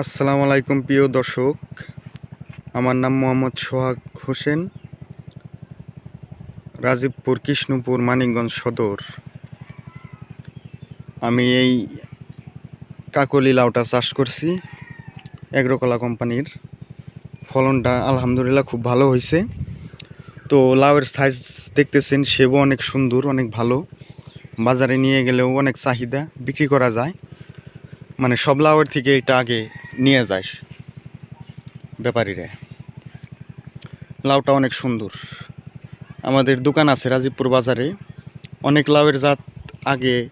আসসালামু আলাইকুম প্রিয় দর্শক। আমার নাম মোহাম্মদ সোহাগ হোসেন, রাজীবপুর কৃষ্ণপুর মানিকগঞ্জ সদর। আমি এই কাকলি লাউটা চাষ করছি, এগ্রোকলা কোম্পানির। ফলনটা আলহামদুলিল্লাহ খুব ভালো হয়েছে। তো লাউয়ের সাইজ দেখতেছেন সেবও অনেক সুন্দর, অনেক ভালো। বাজারে নিয়ে গেলেও অনেক চাহিদা বিক্রি করা যায়। মানে সব লাউয়ের থেকে এটা আগে নিয়ে যায় ব্যাপারীরা। লাউটা অনেক সুন্দর। আমাদের দোকান আছে রাজীবপুর বাজারে। অনেক লাউয়ের জাত আগে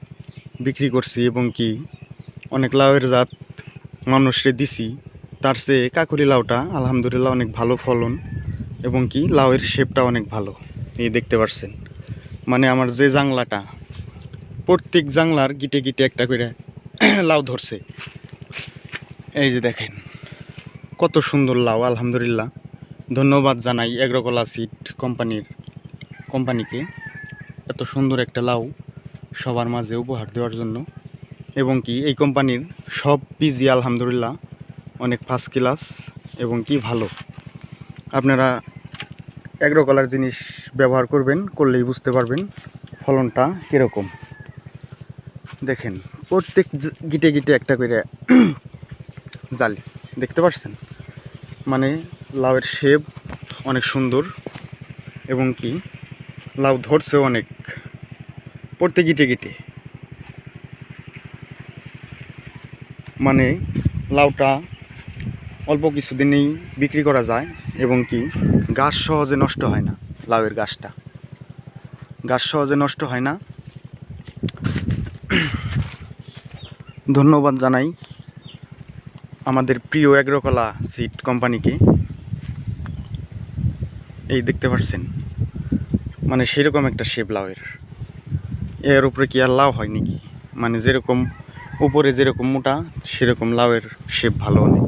বিক্রি করছি এবং কি অনেক লাউয়ের জাত মানুষরে দিছি। তার চেয়ে কাকুরি লাউটা আলহামদুলিল্লাহ অনেক ভালো ফলন এবং কি লাউয়ের শেপটা অনেক ভালো। এই দেখতে পাচ্ছেন মানে আমার যে জাংলাটা, প্রত্যেক জাংলার গিটে গিটে একটা করে লাউ ধরছে। এই যে দেখেন, কত সুন্দর লাউ, আলহামদুলিল্লাহ। ধন্যবাদ জানাই এগ্রোকলা সিড কোম্পানির কোম্পানিকে এত সুন্দর একটা লাউ সবার মাঝে উপহার দেওয়ার জন্য। এবং কি এই কোম্পানির সব পিজি আলহামদুলিল্লাহ, অনেক ফার্স্ট ক্লাস এবং কি ভালো। আপনারা এগ্রোকলার জিনিস ব্যবহার করবেন, করলেই বুঝতে পারবেন ফলনটা কীরকম। দেখেন, প্রত্যেক গিটে গিটে একটা করে জালি, দেখতে পাচ্ছেন মানে লাউয়ের শেপ অনেক সুন্দর এবং কি, লাউ ধরছে অনেক, পড়তে গিটে গিটে। মানে লাউটা অল্প কিছুদিনেই বিক্রি করা যায় এবং কি, গাছ সহজে নষ্ট হয় না, লাউয়ের গাছটা। গাছ সহজে নষ্ট হয় না। ধন্যবাদ জানাই আমাদের প্রিয় অ্যাগ্রোকলা সিট কোম্পানিকে এই দেখতে পাচ্ছেন মানে সেরকম একটা শেপ লাউয়ের। এর উপরে কি আর লাউ হয় নাকি? মানে যেরকম, উপরে যেরকম মোটা, সেরকম লাউয়ের শেপ ভালো অনেক।